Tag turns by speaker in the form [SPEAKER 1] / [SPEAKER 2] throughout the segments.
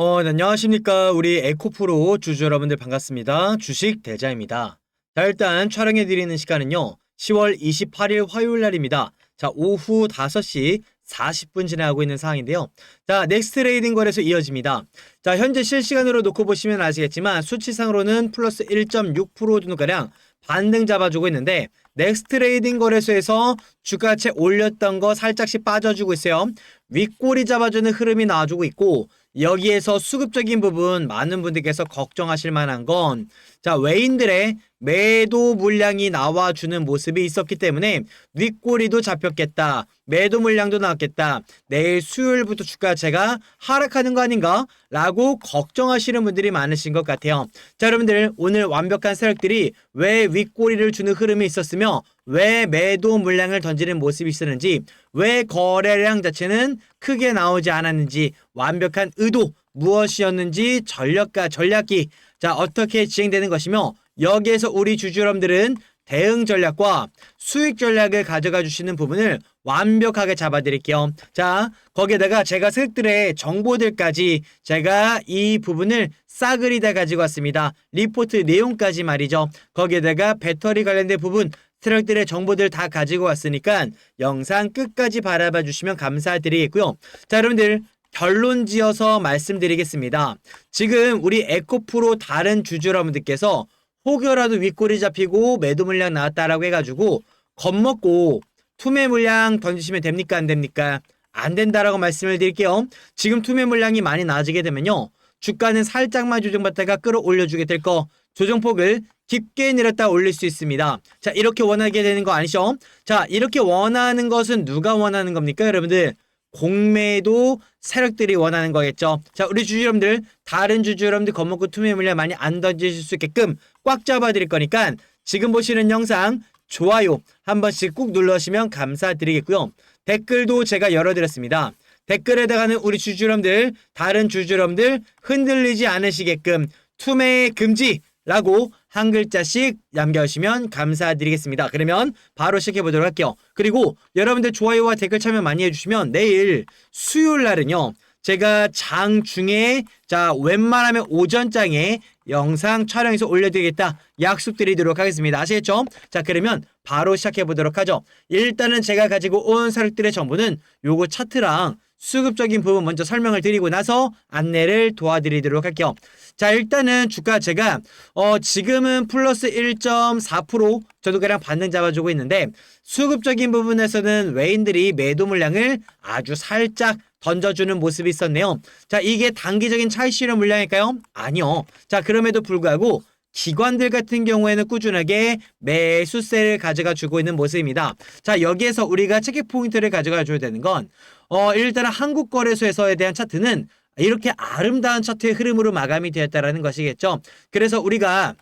[SPEAKER 1] 어, 네, 안녕하십니까. 우리 에코프로 주주 여러분들 반갑습니다. 주식 대자입니다. 자, 일단 촬영해 드리는 시간은요. 10월 28일 화요일 날입니다. 자, 오후 5시 40분 지나고 있는 상황인데요. 자, 넥스트 레이딩 거래소 이어집니다. 자, 현재 실시간으로 놓고 보시면 아시겠지만 수치상으로는 플러스 1.6% 정도가량 반등 잡아주고 있는데 넥스트 레이딩 거래소에서 주가채 올렸던 거 살짝씩 빠져주고 있어요. 윗꼬리 잡아주는 흐름이 나와주고 있고 여기에서 수급적인 부분 많은 분들께서 걱정하실 만한 건 자, 외인들의 매도 물량이 나와주는 모습이 있었기 때문에 윗꼬리도 잡혔겠다. 매도 물량도 나왔겠다. 내일 수요일부터 주가제가 하락하는 거 아닌가? 라고 걱정하시는 분들이 많으신 것 같아요. 자, 여러분들 오늘 완벽한 세력들이 왜 윗꼬리를 주는 흐름이 있었으며 왜 매도 물량을 던지는 모습이 있었는지 왜 거래량 자체는 크게 나오지 않았는지 완벽한 의도 무엇이었는지 전략과 전략이 자 어떻게 진행되는 것이며 여기에서 우리 주주 여러분들은 대응 전략과 수익 전략을 가져가 주시는 부분을 완벽하게 잡아 드릴게요. 자, 거기에다가 제가 세력들의 정보들까지 제가 이 부분을 싸그리 다 가지고 왔습니다. 리포트 내용까지 말이죠. 거기에다가 배터리 관련된 부분, 세력들의 정보들 다 가지고 왔으니까 영상 끝까지 바라봐 주시면 감사드리겠고요. 자, 여러분들 결론 지어서 말씀드리겠습니다. 지금 우리 에코프로 다른 주주 여러분들께서 혹여라도 윗골이 잡히고 매도 물량 나왔다라고 해가지고 겁먹고 투매 물량 던지시면 됩니까 안 됩니까? 안 된다라고 말씀을 드릴게요. 지금 투매 물량이 많이 나아지게 되면요. 주가는 살짝만 조정받다가 끌어올려주게 될 거. 조정폭을 깊게 내렸다 올릴 수 있습니다. 자, 이렇게 원하게 되는 거 아니죠? 자, 이렇게 원하는 것은 누가 원하는 겁니까, 여러분들? 공매도 세력들이 원하는 거겠죠. 자, 우리 주주 여러분들, 다른 주주 여러분들 겁먹고 투매 물량 많이 안 던지실 수 있게끔 꽉 잡아 드릴 거니까 지금 보시는 영상 좋아요 한 번씩 꾹 눌러주시면 감사드리겠고요. 댓글도 제가 열어드렸습니다. 댓글에다가는 우리 주주 여러분들, 다른 주주 여러분들 흔들리지 않으시게끔 투매 금지 라고 한 글자씩 남겨주시면 감사드리겠습니다. 그러면 바로 시작해 보도록 할게요. 그리고 여러분들 좋아요와 댓글 참여 많이 해주시면 내일 수요일 날은요. 제가 장 중에 자 웬만하면 오전장에 영상 촬영해서 올려드리겠다 약속드리도록 하겠습니다. 아시겠죠? 자 그러면 바로 시작해 보도록 하죠. 일단은 제가 가지고 온 서력들의 정보는 요거 차트랑 수급적인 부분 먼저 설명을 드리고 나서 안내를 도와드리도록 할게요. 자 일단은 주가 제가 어 지금은 플러스 1.4% 저도가량 반등 잡아주고 있는데 수급적인 부분에서는 외인들이 매도 물량을 아주 살짝 던져주는 모습이 있었네요. 자 이게 단기적인 차익 실현 물량일까요? 아니요. 자 그럼에도 불구하고 기관들 같은 경우에는 꾸준하게 매수세를 가져가 주고 있는 모습입니다. 자, 여기에서 우리가 체크 포인트를 가져가 줘야 되는 건, 어, 일단은 한국 거래소에서에 대한 차트는 이렇게 아름다운 차트의 흐름으로 마감이 되었다라는 것이겠죠. 그래서 우리가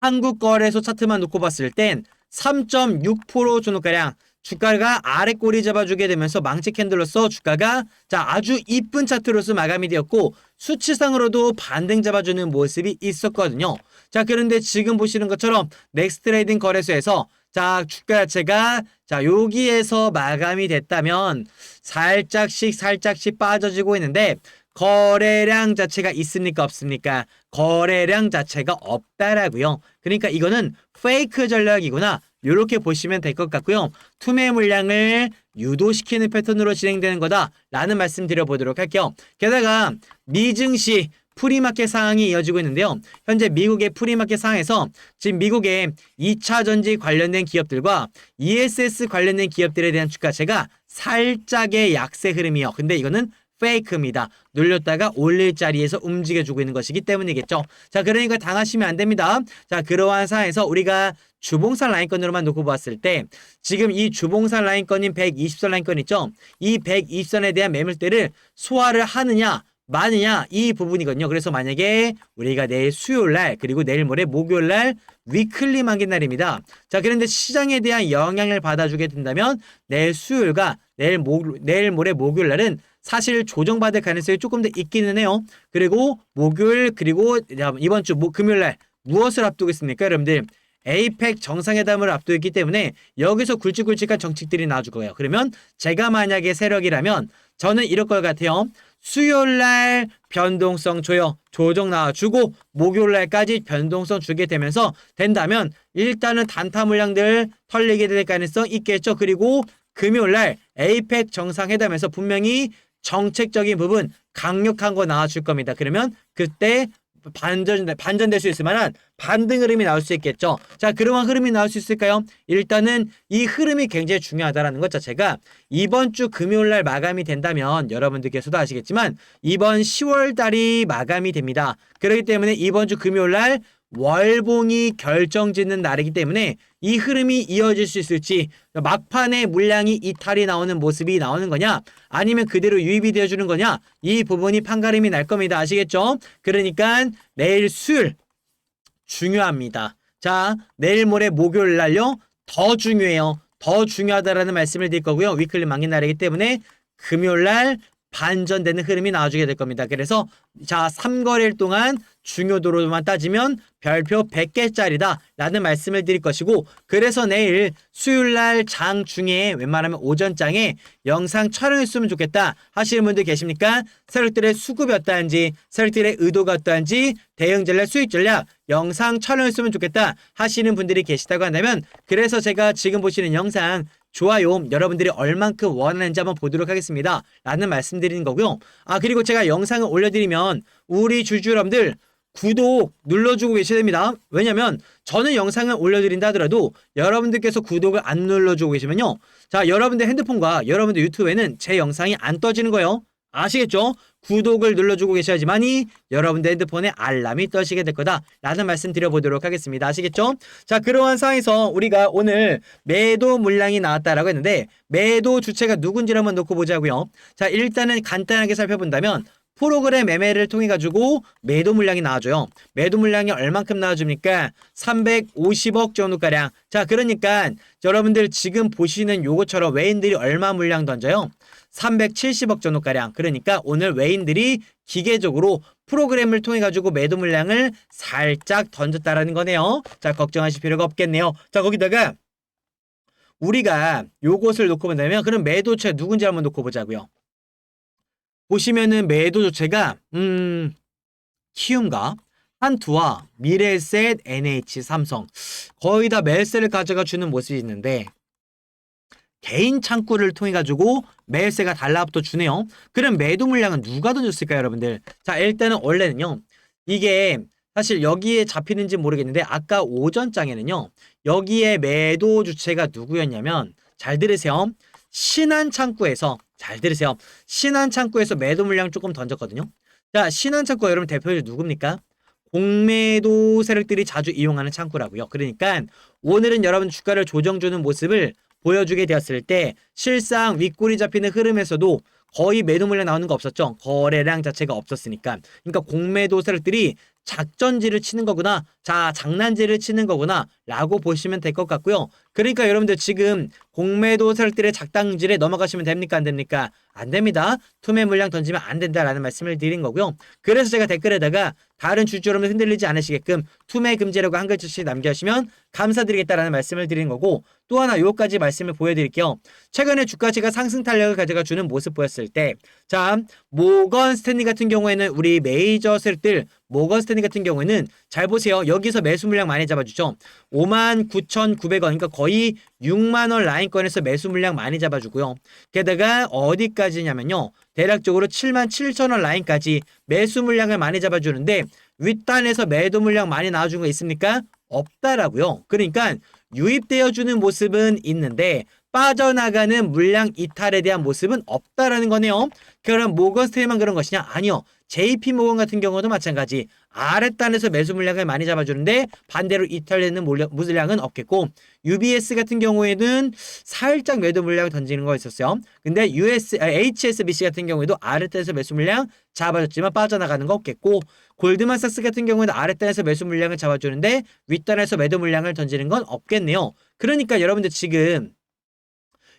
[SPEAKER 1] 한국 거래소 차트만 놓고 봤을 땐 3.6% 정도가량 주가가 아래 꼬리 잡아주게 되면서 망치 캔들로서 주가가 자 아주 이쁜 차트로서 마감이 되었고 수치상으로도 반등 잡아주는 모습이 있었거든요. 자 그런데 지금 보시는 것처럼 넥스트레이딩 거래소에서 자 주가 자체가 자 여기에서 마감이 됐다면 살짝씩 살짝씩 빠져지고 있는데 거래량 자체가 있습니까 없습니까? 거래량 자체가 없다라고요. 그러니까 이거는 페이크 전략이구나. 이렇게 보시면 될 것 같고요. 투매 물량을 유도시키는 패턴으로 진행되는 거다라는 말씀 드려보도록 할게요. 게다가 미증시 프리마켓 상황이 이어지고 있는데요. 현재 미국의 프리마켓 상황에서 지금 미국의 2차 전지 관련된 기업들과 ESS 관련된 기업들에 대한 주가체가 살짝의 약세 흐름이요. 근데 이거는 페이크입니다. 눌렸다가 올릴 자리에서 움직여주고 있는 것이기 때문이겠죠. 자, 그러니까 당하시면 안 됩니다. 자, 그러한 상황에서 우리가 주봉산 라인권으로만 놓고 봤을 때 지금 이 주봉산 라인권인 120선 라인권 있죠? 이 120선에 대한 매물대를 소화를 하느냐 마느냐 이 부분이거든요. 그래서 만약에 우리가 내일 수요일 날 그리고 내일 모레 목요일 날 위클리 만기 날입니다. 자, 그런데 시장에 대한 영향을 받아주게 된다면 내일 수요일과 내일 모 내일 모레 목요일 날은 사실 조정받을 가능성이 조금 더 있기는 해요. 그리고 목요일 그리고 이번 주 목, 금요일 날 무엇을 앞두고 있습니까, 여러분들? 에이펙 정상회담을 앞두고 있기 때문에 여기서 굵직굵직한 정책들이 나와줄 거예요. 그러면 제가 만약에 세력이라면 저는 이럴 것 같아요. 수요일 날 변동성 줘요. 조정 나와주고 목요일 날까지 변동성 주게 되면서 된다면 일단은 단타 물량들 털리게 될 가능성 있겠죠. 그리고 금요일 날 에이펙 정상회담에서 분명히 정책적인 부분 강력한 거 나와줄 겁니다. 그러면 그때 반전 반전될 수 있을 만한 반등 흐름이 나올 수 있겠죠. 자, 그러한 흐름이 나올 수 있을까요? 일단은 이 흐름이 굉장히 중요하다라는 것 자체가 이번 주 금요일 날 마감이 된다면 여러분들께서도 아시겠지만 이번 10월 달이 마감이 됩니다. 그렇기 때문에 이번 주 금요일 날 월봉이 결정짓는 날이기 때문에 이 흐름이 이어질 수 있을지 막판에 물량이 이탈이 나오는 모습이 나오는 거냐 아니면 그대로 유입이 되어주는 거냐 이 부분이 판가름이 날 겁니다 아시겠죠? 그러니까 내일 수요일 중요합니다. 자 내일 모레 목요일 날요 더 중요해요. 더 중요하다라는 말씀을 드릴 거고요. 위클리 망인 날이기 때문에 금요일 날 반전되는 흐름이 나와주게 될 겁니다. 그래서 자 3거래일 동안 중요도로만 따지면 별표 100개짜리다 라는 말씀을 드릴 것이고 그래서 내일 수요일날 장 중에 웬만하면 오전장에 영상 촬영했으면 좋겠다 하시는 분들 계십니까? 세력들의 수급이 어떠한지 세력들의 의도가 어떠한지 대응 전략 수익 전략 영상 촬영했으면 좋겠다 하시는 분들이 계시다고 한다면 그래서 제가 지금 보시는 영상 좋아요 여러분들이 얼만큼 원하는지 한번 보도록 하겠습니다 라는 말씀드리는 거고요 아 그리고 제가 영상을 올려드리면 우리 주주 여러분들 구독 눌러주고 계셔야 됩니다. 왜냐면 저는 영상을 올려드린다 하더라도 여러분들께서 구독을 안 눌러주고 계시면요. 자, 여러분들 핸드폰과 여러분들 유튜브에는 제 영상이 안 떠지는 거예요. 아시겠죠? 구독을 눌러주고 계셔야지만이 여러분들 핸드폰에 알람이 떠시게 될 거다 라는 말씀 드려보도록 하겠습니다. 아시겠죠? 자 그러한 상황에서 우리가 오늘 매도 물량이 나왔다라고 했는데 매도 주체가 누군지를 한번 놓고 보자고요. 자 일단은 간단하게 살펴본다면 프로그램 매매를 통해 가지고 매도 물량이 나와줘요. 매도 물량이 얼만큼 나와줍니까? 350억 정도가량. 자, 그러니까 여러분들 지금 보시는 요것처럼 외인들이 얼마 물량 던져요? 370억 정도가량. 그러니까 오늘 외인들이 기계적으로 프로그램을 통해 가지고 매도 물량을 살짝 던졌다라는 거네요. 자, 걱정하실 필요가 없겠네요. 자, 거기다가 우리가 요것을 놓고 본다면 그럼 매도체 누군지 한번 놓고 보자고요. 보시면은 매도 조체가 음 키움과 한투와 미래셋, NH, 삼성 거의 다 매세를 가져가 주는 모습이 있는데 개인 창구를 통해 가지고 매세가 달라붙어 주네요. 그럼 매도 물량은 누가 던졌을까요, 여러분들? 자, 일단은 원래는요. 이게 사실 여기에 잡히는지 모르겠는데 아까 오전장에는요. 여기에 매도 주체가 누구였냐면 잘 들으세요. 신한 창구에서 잘 들으세요. 신한 창구에서 매도 물량 조금 던졌거든요. 자, 신한 창구 여러분 대표적으로 누굽니까? 공매도 세력들이 자주 이용하는 창구라고요. 그러니까 오늘은 여러분 주가를 조정주는 모습을 보여주게 되었을 때 실상 윗골이 잡히는 흐름에서도 거의 매도 물량 나오는 거 없었죠. 거래량 자체가 없었으니까. 그러니까 공매도 세력들이 작전지를 치는 거구나. 자, 장난질을 치는 거구나. 라고 보시면 될 것 같고요. 그러니까 여러분들 지금 공매도 세력들의 작당질에 넘어가시면 됩니까? 안 됩니까? 안 됩니다. 투매 물량 던지면 안 된다라는 말씀을 드린 거고요. 그래서 제가 댓글에다가 다른 주주 여러분 흔들리지 않으시게끔 투매 금지라고 한 글자씩 남겨주시면 감사드리겠다라는 말씀을 드리는 거고 또 하나 요까지 말씀을 보여드릴게요. 최근에 주가지가 상승 탄력을 가져가 주는 모습 보였을 때 자, 모건 스탠리 같은 경우에는 우리 메이저 세력들 모건 스탠리 같은 경우에는 잘 보세요. 여기서 매수 물량 많이 잡아주죠. 59,900원 그러니까 거의 6만 원 라인권에서 매수 물량 많이 잡아주고요. 게다가 어디까지냐면요. 대략적으로 7만 7천 원 라인까지 매수 물량을 많이 잡아주는데 윗단에서 매도 물량 많이 나와준 거 있습니까? 없다라고요. 그러니까 유입되어 주는 모습은 있는데 빠져나가는 물량 이탈에 대한 모습은 없다라는 거네요. 그럼 모건스테이만 그런 것이냐? 아니요. JP 모건 같은 경우도 마찬가지. 아랫단에서 매수 물량을 많이 잡아주는데 반대로 이탈되는 물량은 없겠고 UBS 같은 경우에는 살짝 매도 물량을 던지는 거 있었어요. 근데 US, 아, HSBC 같은 경우에도 아랫단에서 매수 물량 잡아줬지만 빠져나가는 거 없겠고 골드만삭스 같은 경우에는 아랫단에서 매수 물량을 잡아주는데 윗단에서 매도 물량을 던지는 건 없겠네요. 그러니까 여러분들 지금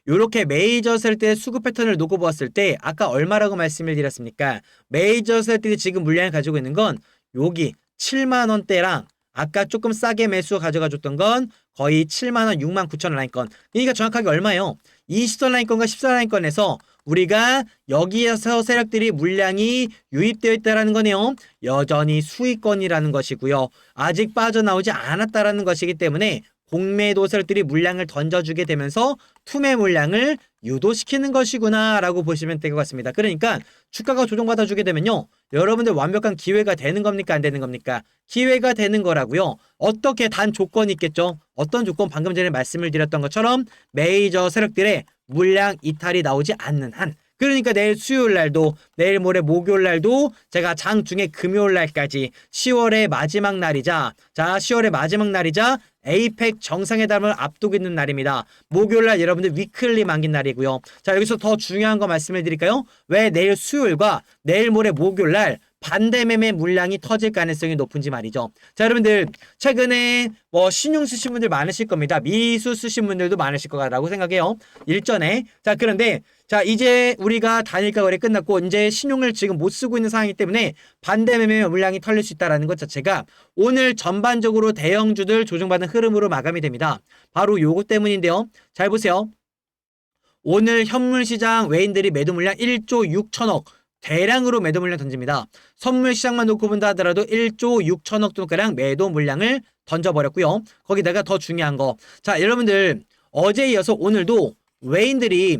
[SPEAKER 1] 요렇게 메이저 셀때 수급 패턴을 놓고 보았을 때 아까 얼마라고 말씀을 드렸습니까? 메이저 셀들이 지금 물량을 가지고 있는 건 여기 7만 원대랑 아까 조금 싸게 매수 가져가 줬던 건 거의 7만 원, 6만 9천 원 라인권. 그러니까 정확하게 얼마예요? 20선 라인권과 14선 라인권에서 우리가 여기에서 세력들이 물량이 유입되어 있다라는 거네요. 여전히 수익권이라는 것이고요. 아직 빠져나오지 않았다라는 것이기 때문에 공매도 세력들이 물량을 던져주게 되면서 투매 물량을 유도시키는 것이구나라고 보시면 될 것 같습니다. 그러니까 주가가 조정받아 주게 되면요. 여러분들 완벽한 기회가 되는 겁니까? 안 되는 겁니까? 기회가 되는 거라고요. 어떻게 단 조건이 있겠죠? 어떤 조건 방금 전에 말씀을 드렸던 것처럼 메이저 세력들의 물량 이탈이 나오지 않는 한 그러니까 내일 수요일 날도 내일 모레 목요일 날도 제가 장중에 금요일 날까지 10월의 마지막 날이자 자 10월의 마지막 날이자 에이펙 정상회담을 앞두고 있는 날입니다. 목요일 날 여러분들 위클리 만긴 날이고요. 자 여기서 더 중요한 거 말씀을 드릴까요? 왜 내일 수요일과 내일 모레 목요일 날 반대 매매 물량이 터질 가능성이 높은지 말이죠. 자, 여러분들 최근에 뭐 신용 쓰신 분들 많으실 겁니다. 미수 쓰신 분들도 많으실 거라고 생각해요. 일전에. 자, 그런데 자, 이제 우리가 단일가 거래 끝났고 이제 신용을 지금 못 쓰고 있는 상황이기 때문에 반대 매매 물량이 털릴 수 있다라는 것 자체가 오늘 전반적으로 대형주들 조정받는 흐름으로 마감이 됩니다. 바로 요거 때문인데요. 잘 보세요. 오늘 현물 시장 외인들이 매도 물량 1조 6천억 대량으로 매도 물량 던집니다. 선물 시장만 놓고 본다 하더라도 1조 6천억 돈가량 매도 물량을 던져버렸고요. 거기다가 더 중요한 거. 자, 여러분들 어제 이어서 오늘도 외인들이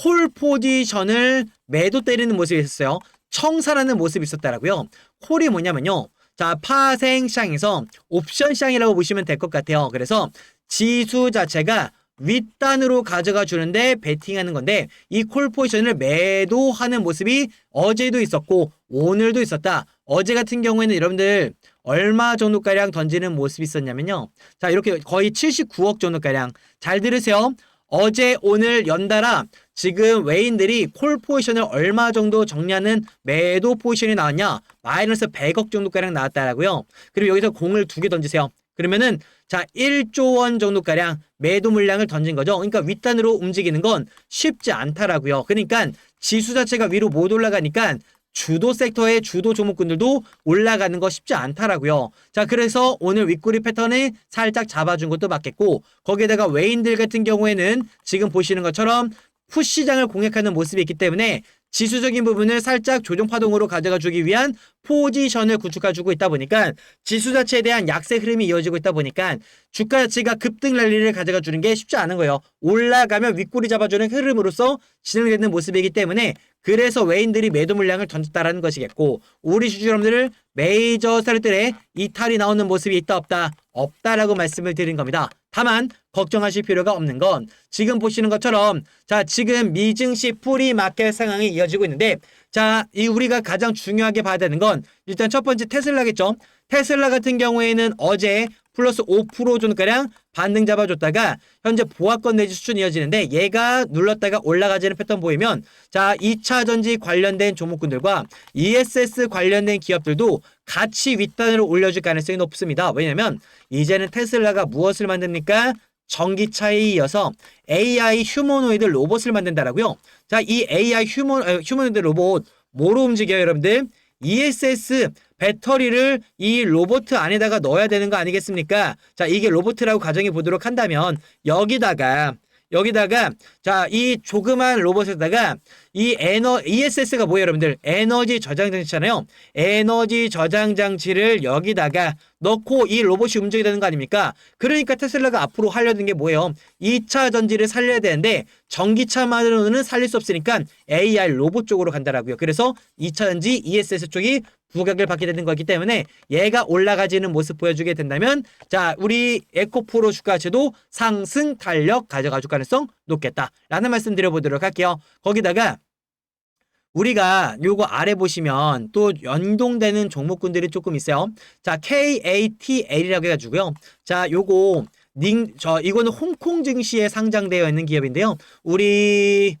[SPEAKER 1] 콜 포지션을 매도 때리는 모습이 있었어요. 청산하는 모습이 있었다라고요. 콜이 뭐냐면요. 자, 파생 시장에서 옵션 시장이라고 보시면 될 것 같아요. 그래서 지수 자체가 윗단으로 가져가 주는데 베팅하는 건데 이 콜 포지션을 매도하는 모습이 어제도 있었고 오늘도 있었다. 어제 같은 경우에는 여러분들 얼마 정도가량 던지는 모습이 있었냐면요. 자, 이렇게 거의 79억 정도가량. 잘 들으세요. 어제 오늘 연달아 지금 외인들이 콜 포지션을 얼마 정도 정리하는 매도 포지션이 나왔냐? 마이너스 100억 정도가량 나왔다라고요. 그리고 여기서 공을 두 개 던지세요. 그러면은 자 1조 원 정도가량 매도 물량을 던진 거죠. 그러니까 윗단으로 움직이는 건 쉽지 않다라고요. 그러니까 지수 자체가 위로 못 올라가니까 주도 섹터의 주도 종목군들도 올라가는 거 쉽지 않다라고요. 자, 그래서 오늘 윗꼬리 패턴을 살짝 잡아준 것도 맞겠고 거기에다가 외인들 같은 경우에는 지금 보시는 것처럼 푸시장을 공략하는 모습이 있기 때문에 지수적인 부분을 살짝 조정 파동으로 가져가 주기 위한 포지션을 구축해 주고 있다 보니까 지수 자체에 대한 약세 흐름이 이어지고 있다 보니까 주가 자체가 급등 랠리를 가져가 주는 게 쉽지 않은 거예요. 올라가면 윗꼬리 잡아주는 흐름으로서 진행되는 모습이기 때문에 그래서 외인들이 매도 물량을 던졌다라는 것이겠고 우리 주주 여러분들을 메이저 세력들의 이탈이 나오는 모습이 있다 없다 없다라고 말씀을 드린 겁니다. 다만 걱정하실 필요가 없는 건 지금 보시는 것처럼 자 지금 미증시 프리 마켓 상황이 이어지고 있는데 자 이 우리가 가장 중요하게 봐야 되는 건 일단 첫 번째 테슬라겠죠. 테슬라 같은 경우에는 어제 플러스 5% 정도가량 반등 잡아줬다가 현재 보합권 내지 수준 이어지는데 얘가 눌렀다가 올라가지는 패턴 보이면 자 2차 전지 관련된 종목군들과 ESS 관련된 기업들도 같이 윗단으로 올려줄 가능성이 높습니다. 왜냐면 이제는 테슬라가 무엇을 만듭니까? 전기차에 이어서 AI 휴머노이드 로봇을 만든다라고요. 자, 이 AI 휴머 어, 휴머노이드 로봇 뭐로 움직여요, 여러분들? ESS 배터리를 이 로봇 안에다가 넣어야 되는 거 아니겠습니까? 자, 이게 로봇이라고 가정해 보도록 한다면 여기다가 여기다가 자, 이 조그만 로봇에다가 이 에너 ESS가 뭐예요, 여러분들? 에너지 저장 장치잖아요. 에너지 저장 장치를 여기다가 넣고 이 로봇이 움직여야 되는 거 아닙니까? 그러니까 테슬라가 앞으로 하려는 게 뭐예요? 2차 전지를 살려야 되는데 전기차만으로는 살릴 수 없으니까 AI 로봇 쪽으로 간다라고요. 그래서 2차 전지 ESS 쪽이 부각을 받게 되는 거기 때문에 얘가 올라가지는 모습 보여주게 된다면 자 우리 에코프로 주가체도 상승 탄력 가져가 줄 가능성 높겠다라는 말씀 드려보도록 할게요. 거기다가 우리가 요거 아래 보시면 또 연동되는 종목군들이 조금 있어요. 자, KATL이라고 해가지고요. 자, 요거 닝, 저 이거는 홍콩 증시에 상장되어 있는 기업인데요. 우리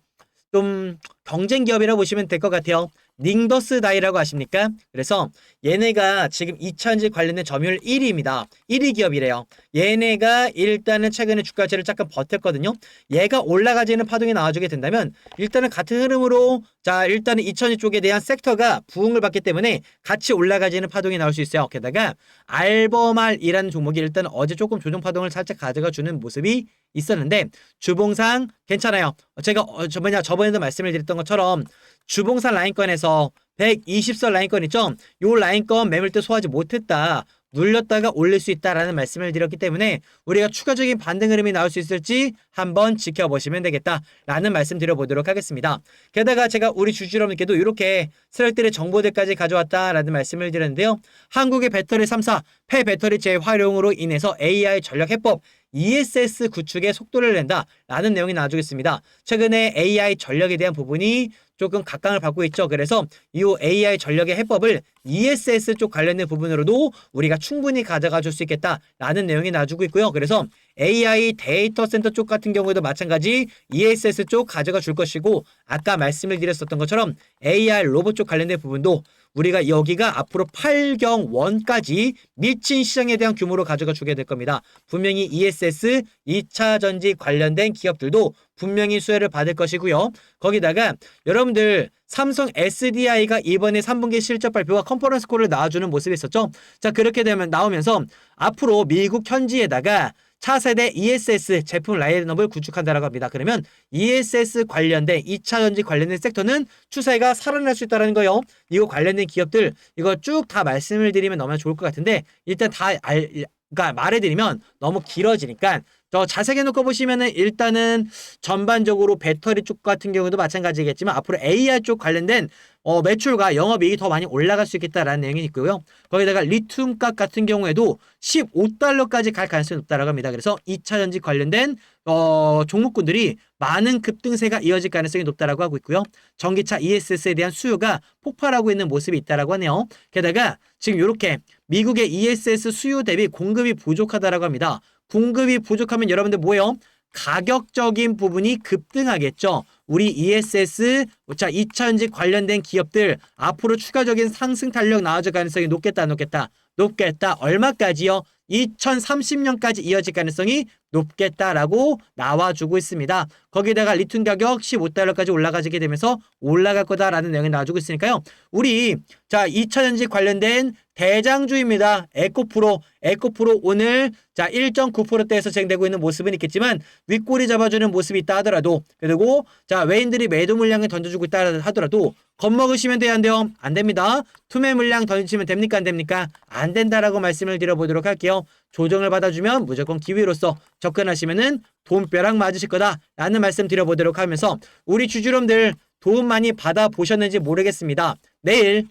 [SPEAKER 1] 좀 경쟁 기업이라고 보시면 될 것 같아요. 닝더스 다이라고 아십니까? 그래서 얘네가 지금 2차전지 관련된 점유율 1위입니다. 1위 기업이래요. 얘네가 일단은 최근에 주가체를 잠깐 버텼거든요. 얘가 올라가지는 파동이 나와주게 된다면 일단은 같은 흐름으로 자 일단은 2차전지 쪽에 대한 섹터가 부흥을 받기 때문에 같이 올라가지는 파동이 나올 수 있어요. 게다가 알버말이라는 종목이 일단 어제 조금 조정 파동을 살짝 가져가 주는 모습이 있었는데 주봉상 괜찮아요. 제가 어, 저 뭐냐 저번에도 말씀을 드렸던 것처럼 주봉산 라인권에서 120선 라인권 있죠? 요 라인권 매물대 소화하지 못했다. 눌렸다가 올릴 수 있다라는 말씀을 드렸기 때문에 우리가 추가적인 반등 흐름이 나올 수 있을지 한번 지켜보시면 되겠다라는 말씀 드려보도록 하겠습니다. 게다가 제가 우리 주주여러분께도 이렇게 세력들의 정보들까지 가져왔다라는 말씀을 드렸는데요. 한국의 배터리 3사 폐배터리 재활용으로 인해서 AI 전력 해법 ESS 구축에 속도를 낸다 라는 내용이 나와주겠습니다. 최근에 AI 전력에 대한 부분이 조금 각광을 받고 있죠. 그래서 이 AI 전력의 해법을 ESS 쪽 관련된 부분으로도 우리가 충분히 가져가 줄 수 있겠다라는 내용이 나와주고 있고요. 그래서 AI 데이터 센터 쪽 같은 경우에도 마찬가지 ESS 쪽 가져가 줄 것이고 아까 말씀을 드렸었던 것처럼 AI 로봇 쪽 관련된 부분도 우리가 여기가 앞으로 8경 원까지 미친 시장에 대한 규모로 가져가 주게 될 겁니다. 분명히 ESS 2차 전지 관련된 기업들도 분명히 수혜를 받을 것이고요. 거기다가 여러분들 삼성 SDI가 이번에 3분기 실적 발표와 컨퍼런스 콜을 나와주는 모습이 있었죠. 자 그렇게 되면 나오면서 앞으로 미국 현지에다가 차세대 ESS 제품 라인업을 구축한다라고 합니다. 그러면 ESS 관련된 2차 전지 관련된 섹터는 추세가 살아날 수 있다는 거요. 이거 관련된 기업들 이거 쭉 다 말씀을 드리면 너무 좋을 것 같은데 일단 다 알, 그러니까 말해드리면 너무 길어지니까 더 자세하게 놓고 보시면은 일단은 전반적으로 배터리 쪽 같은 경우도 마찬가지겠지만 앞으로 AR 쪽 관련된 어, 매출과 영업이익이 더 많이 올라갈 수 있겠다라는 내용이 있고요. 거기다가 리튬 값 같은 경우에도 15달러까지 갈 가능성이 높다라고 합니다. 그래서 2차 전지 관련된 어, 종목군들이 많은 급등세가 이어질 가능성이 높다라고 하고 있고요. 전기차 ESS에 대한 수요가 폭발하고 있는 모습이 있다라고 하네요. 게다가 지금 이렇게 미국의 ESS 수요 대비 공급이 부족하다라고 합니다. 공급이 부족하면 여러분들 뭐예요? 가격적인 부분이 급등하겠죠. 우리 ESS, 자, 2차전지 관련된 기업들 앞으로 추가적인 상승 탄력 나아질 가능성이 높겠다, 높겠다, 높겠다. 얼마까지요? 2030년까지 이어질 가능성이 높겠다라고 나와주고 있습니다. 거기다가 리튬 가격 15달러까지 올라가게 되면서 올라갈 거다라는 내용이 나와주고 있으니까요. 우리 자 2차전지 관련된 대장주입니다. 에코프로 에코프로 오늘 자 1.9%대에서 진행되고 있는 모습은 있겠지만 윗꼬리 잡아주는 모습이 있다 하더라도 그리고 자 외인들이 매도 물량을 던져주고 있다 하더라도 겁먹으시면 돼요 안 돼요? 안 됩니다. 투매 물량 던지면 됩니까 안 됩니까? 안 된다라고 말씀을 드려보도록 할게요. 조정을 받아주면 무조건 기회로서 접근하시면은 돈벼락 맞으실 거다라는 말씀 드려보도록 하면서 우리 주주님들 도움 많이 받아 보셨는지 모르겠습니다. 내일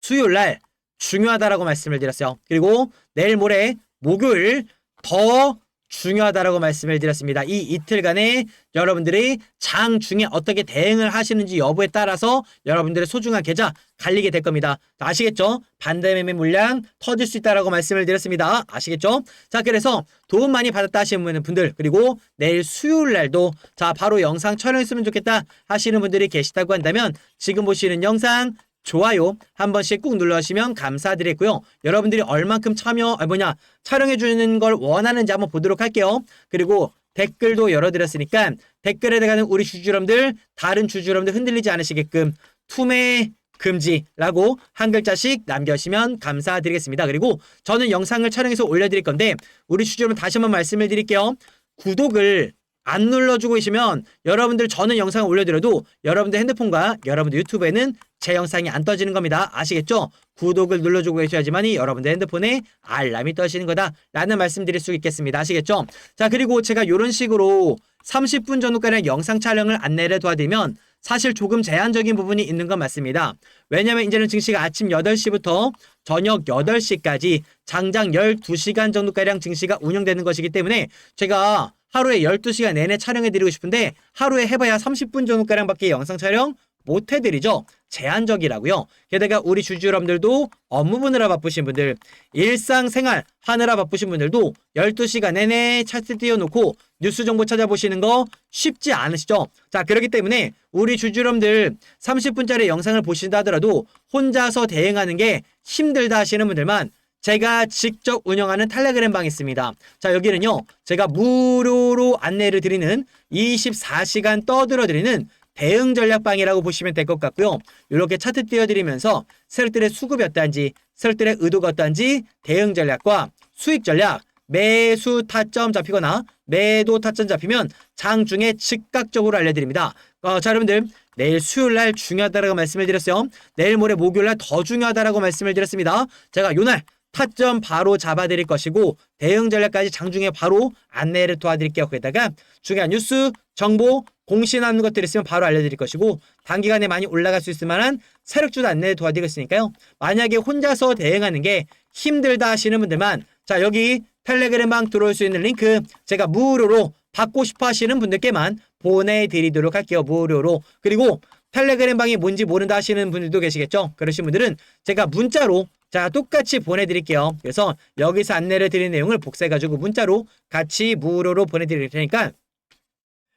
[SPEAKER 1] 수요일 날 중요하다라고 말씀을 드렸어요. 그리고 내일 모레 목요일 더 중요하다라고 말씀을 드렸습니다. 이 이틀간에 여러분들이 장 중에 어떻게 대응을 하시는지 여부에 따라서 여러분들의 소중한 계좌 갈리게 될 겁니다. 아시겠죠? 반대매매 물량 터질 수 있다라고 말씀을 드렸습니다. 아시겠죠? 자, 그래서 도움 많이 받았다 하시는 분들 그리고 내일 수요일 날도 자 바로 영상 촬영했으면 좋겠다 하시는 분들이 계시다고 한다면 지금 보시는 영상 좋아요 한 번씩 꾹 눌러주시면 감사드리고요. 여러분들이 얼만큼 참여, 아 뭐냐, 촬영해주는 걸 원하는지 한번 보도록 할게요. 그리고 댓글도 열어드렸으니까 댓글에 대한 우리 주주여러분들, 다른 주주여러분들 흔들리지 않으시게끔 투매 금지라고 한 글자씩 남겨주시면 감사드리겠습니다. 그리고 저는 영상을 촬영해서 올려드릴 건데 우리 주주여러분 다시 한번 말씀을 드릴게요. 구독을 안 눌러주고 계시면 여러분들 저는 영상을 올려드려도 여러분들 핸드폰과 여러분들 유튜브에는 제 영상이 안 떠지는 겁니다. 아시겠죠? 구독을 눌러주고 계셔야지만이 여러분들 핸드폰에 알람이 떠지는 거다 라는 말씀 드릴 수 있겠습니다. 아시겠죠? 자 그리고 제가 이런 식으로 30분 정도까지 영상 촬영을 안내를 도와드리면 사실 조금 제한적인 부분이 있는 건 맞습니다. 왜냐면 이제는 증시가 아침 8시부터 저녁 8시까지 장장 12시간 정도가량 증시가 운영되는 것이기 때문에 제가 하루에 12시간 내내 촬영해드리고 싶은데 하루에 해봐야 30분 정도가량밖에 영상 촬영 못 해드리죠. 제한적이라고요. 게다가 우리 주주 여러분들도 업무 보느라 바쁘신 분들, 일상생활 하느라 바쁘신 분들도 12시간 내내 차트 띄워놓고 뉴스 정보 찾아보시는 거 쉽지 않으시죠? 자, 그렇기 때문에 우리 주주 여러분들 30분짜리 영상을 보신다 하더라도 혼자서 대응하는 게 힘들다 하시는 분들만 제가 직접 운영하는 텔레그램 방이 있습니다. 자, 여기는요, 제가 무료로 안내를 드리는 24시간 떠들어 드리는 대응 전략방이라고 보시면 될 것 같고요. 이렇게 차트 띄워드리면서 세력들의 수급이 어떤지, 세력들의 의도가 어떤지 대응 전략과 수익 전략 매수 타점 잡히거나 매도 타점 잡히면 장 중에 즉각적으로 알려드립니다. 어, 자 여러분들 내일 수요일 날 중요하다라고 말씀을 드렸어요. 내일 모레 목요일 날 더 중요하다라고 말씀을 드렸습니다. 제가 요날 타점 바로 잡아드릴 것이고 대응 전략까지 장중에 바로 안내를 도와드릴게요. 거기다가 중요한 뉴스, 정보, 공신하는 것들 있으면 바로 알려드릴 것이고 단기간에 많이 올라갈 수 있을 만한 세력주도 안내 도와드리겠으니까요. 만약에 혼자서 대응하는 게 힘들다 하시는 분들만 자 여기 텔레그램 방 들어올 수 있는 링크 제가 무료로 받고 싶어 하시는 분들께만 보내드리도록 할게요. 무료로. 그리고 텔레그램 방이 뭔지 모른다 하시는 분들도 계시겠죠? 그러신 분들은 제가 문자로 자 똑같이 보내드릴게요. 그래서 여기서 안내를 드린 내용을 복사해가지고 문자로 같이 무료로 보내드릴 테니까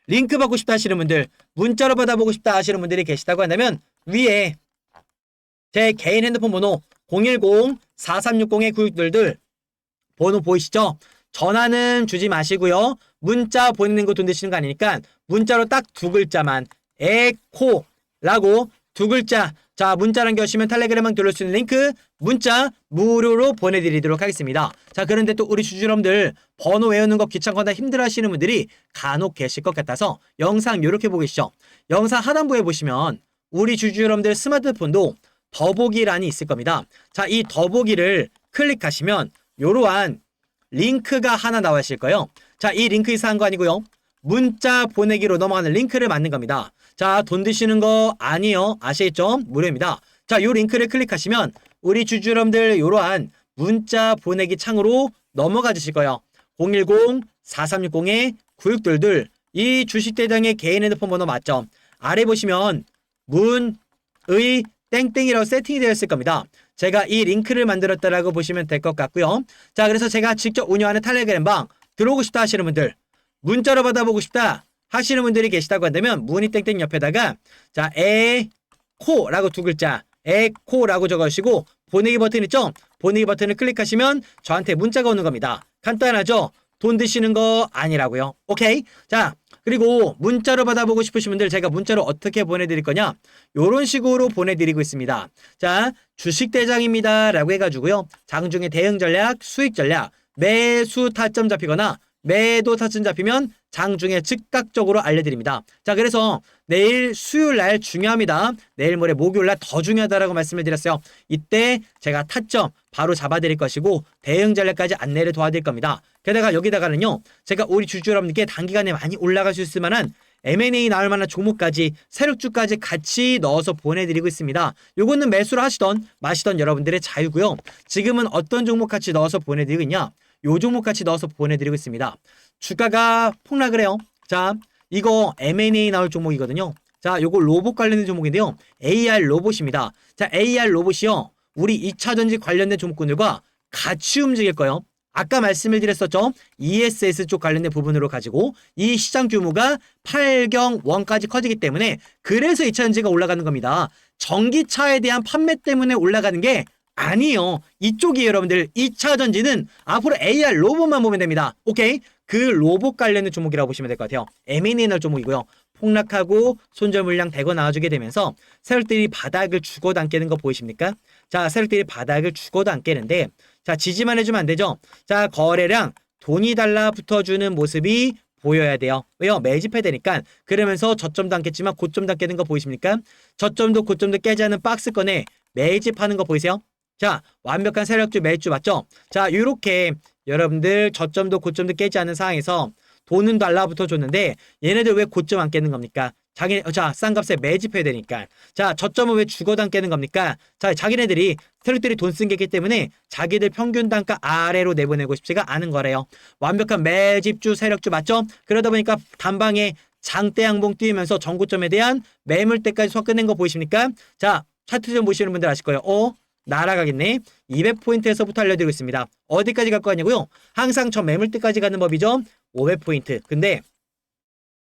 [SPEAKER 1] 링크 받고 싶다 하시는 분들 문자로 받아보고 싶다 하시는 분들이 계시다고 한다면 위에 제 개인 핸드폰 번호 010-4360-9622 번호 보이시죠? 전화는 주지 마시고요. 문자 보내는 거 돈 드시는 거 아니니까 문자로 딱 두 글자만 에코라고 두 글자 자 문자 남겨주시면 텔레그램만 들을 수 있는 링크 문자 무료로 보내드리도록 하겠습니다. 자 그런데 또 우리 주주여러분들 번호 외우는 거 귀찮거나 힘들어하시는 분들이 간혹 계실 것 같아서 영상 이렇게 보고 계시죠. 영상 하단부에 보시면 우리 주주여러분들 스마트폰도 더보기란이 있을 겁니다. 자 이 더보기를 클릭하시면 요러한 링크가 하나 나와 있을 거예요. 자, 이 링크 이상한 거 아니고요. 문자 보내기로 넘어가는 링크를 맞는 겁니다. 자, 돈 드시는 거 아니요. 아시겠죠? 무료입니다. 자, 요 링크를 클릭하시면 우리 주주 여러분들 요러한 문자 보내기 창으로 넘어가 주실 거예요. 010-4360-9622 이 주식대장의 개인 핸드폰 번호 맞죠? 아래 보시면 문의 땡땡이라고 세팅이 되어 있을 겁니다. 제가 이 링크를 만들었다라고 보시면 될 것 같고요. 자, 그래서 제가 직접 운영하는 텔레그램 방 들어오고 싶다 하시는 분들, 문자로 받아보고 싶다 하시는 분들이 계시다고 한다면 문의 땡땡 옆에다가 자, 에코라고 두 글자, 에코라고 적어주시고 보내기 버튼 있죠? 보내기 버튼을 클릭하시면 저한테 문자가 오는 겁니다. 간단하죠? 돈 드시는 거 아니라고요. 오케이? 자, 그리고 문자로 받아보고 싶으신 분들 제가 문자로 어떻게 보내드릴 거냐? 요런 식으로 보내드리고 있습니다. 자, 주식대장입니다. 라고 해가지고요. 장중에 대응 전략, 수익 전략, 매수 타점 잡히거나 매도 타점 잡히면 장중에 즉각적으로 알려드립니다. 자, 그래서 내일 수요일 날 중요합니다. 내일 모레 목요일 날 더 중요하다라고 말씀을 드렸어요. 이때 제가 타점 바로 잡아드릴 것이고 대응 전략까지 안내를 도와드릴 겁니다. 게다가 여기다가는요. 제가 우리 주주 여러분께 단기간에 많이 올라갈 수 있을 만한 M&A 나올 만한 종목까지 세력주까지 같이 넣어서 보내드리고 있습니다. 요거는 매수를 하시던 마시던 여러분들의 자유고요. 지금은 어떤 종목 같이 넣어서 보내드리고 있냐? 요 종목 같이 넣어서 보내드리고 있습니다. 주가가 폭락을 해요. 자, 이거 M&A 나올 종목이거든요. 자, 요거 로봇 관련된 종목인데요. AR 로봇입니다. 자, AR 로봇이요. 우리 2차 전지 관련된 종목군들과 같이 움직일 거예요. 아까 말씀을 드렸었죠. ESS 쪽 관련된 부분으로 가지고 이 시장 규모가 8경 원까지 커지기 때문에 그래서 2차 전지가 올라가는 겁니다. 전기차에 대한 판매 때문에 올라가는 게 아니에요. 이쪽이 여러분들 2차 전지는 앞으로 AR 로봇만 보면 됩니다. 오케이? 그 로봇 관련된 종목이라고 보시면 될 것 같아요. M&A 날 종목이고요. 폭락하고 손절 물량 대거 나와주게 되면서 세력들이 바닥을 죽어도 안 깨는 거 보이십니까? 자, 세력들이 바닥을 죽어도 안 깨는데 자, 지지만 해주면 안 되죠? 자, 거래량 돈이 달라 붙어주는 모습이 보여야 돼요. 왜요? 매집해야 되니까. 그러면서 저점도 안 깼지만 고점도 안 깨는 거 보이십니까? 저점도 고점도 깨지 않는 박스권에 매집하는 거 보이세요? 자, 완벽한 세력주 매주 맞죠? 자, 요렇게 여러분들 저점도 고점도 깨지 않는 상황에서 돈은 달라붙어 줬는데 얘네들 왜 고점 안 깨는 겁니까? 자기 자, 싼 값에 매집해야 되니까. 자, 저점은 왜 죽어도 안 깨는 겁니까? 자, 자기네들이 세력들이 돈 쓴게 있기 때문에 자기들 평균 단가 아래로 내보내고 싶지가 않은 거래요. 완벽한 매집주 세력주 맞죠? 그러다 보니까 단방에 장대 양봉 뛰면서 전고점에 대한 매물대까지 속 끝낸 거 보이십니까? 자, 차트 좀 보시는 분들 아실 거예요. 어? 날아가겠네. 200포인트에서부터 알려드리고 있습니다. 어디까지 갈 거냐고요? 항상 저 매물대까지 가는 법이죠. 500포인트. 근데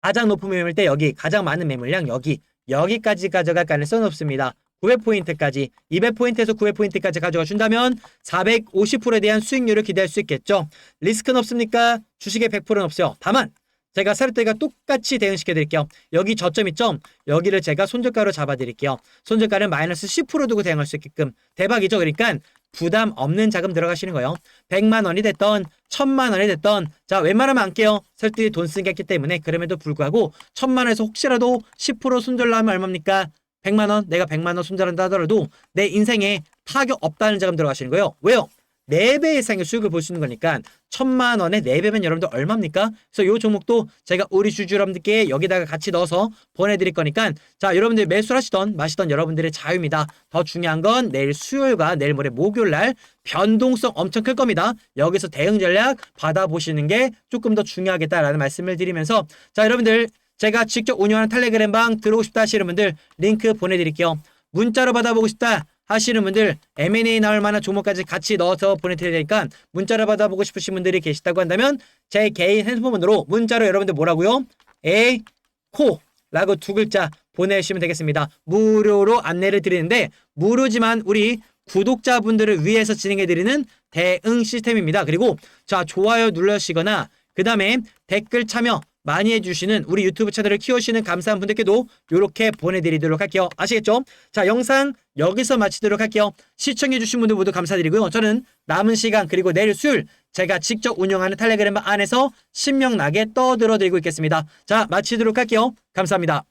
[SPEAKER 1] 가장 높은 매물대 여기, 가장 많은 매물량 여기, 여기까지 가져갈 가능성은 없습니다. 900포인트까지, 200포인트에서 900포인트까지 가져가 준다면 450%에 대한 수익률을 기대할 수 있겠죠. 리스크는 없습니까? 주식의 100%는 없어요. 다만 제가 세력대가 똑같이 대응시켜 드릴게요. 여기 저점 있죠? 여기를 제가 손절가로 잡아 드릴게요. 손절가를 마이너스 10% 두고 대응할 수 있게끔 대박이죠. 그러니까 부담 없는 자금 들어가시는 거예요. 100만 원이 됐던 천만 원이 됐던 자 웬만하면 안 깨요 설득이 돈쓴게 있기 때문에 그럼에도 불구하고 천만 원에서 혹시라도 10% 손절로 하면 얼마입니까 100만 원 내가 100만 원 손절한다 하더라도 내 인생에 타격 없다는 자금 들어가시는 거예요 왜요 4배 이상의 수익을 볼 수 있는 거니까 천만 원에 4배면 여러분들 얼마입니까? 그래서 이 종목도 제가 우리 주주 여러분들께 여기다가 같이 넣어서 보내드릴 거니까 자 여러분들 매수하시던 마시던 여러분들의 자유입니다. 더 중요한 건 내일 수요일과 내일 모레 목요일 날 변동성 엄청 클 겁니다. 여기서 대응 전략 받아보시는 게 조금 더 중요하겠다라는 말씀을 드리면서 자 여러분들 제가 직접 운영하는 텔레그램 방 들어오고 싶다 하시는 분들 링크 보내드릴게요. 문자로 받아보고 싶다 하시는 분들 M&A 나올 만한 종목까지 같이 넣어서 보내드릴 테니까 문자로 받아보고 싶으신 분들이 계시다고 한다면 제 개인 핸드폰으로 문자로 여러분들 뭐라고요? 에코라고 두 글자 보내주시면 되겠습니다. 무료로 안내를 드리는데 무료지만 우리 구독자분들을 위해서 진행해드리는 대응 시스템입니다. 그리고 자 좋아요 눌러주시거나 그 다음에 댓글 참여 많이 해주시는 우리 유튜브 채널을 키우시는 감사한 분들께도 이렇게 보내드리도록 할게요. 아시겠죠? 자 영상 여기서 마치도록 할게요. 시청해주신 분들 모두 감사드리고요. 저는 남은 시간 그리고 내일 수요일 제가 직접 운영하는 텔레그램 안에서 신명나게 떠들어드리고 있겠습니다. 자 마치도록 할게요. 감사합니다.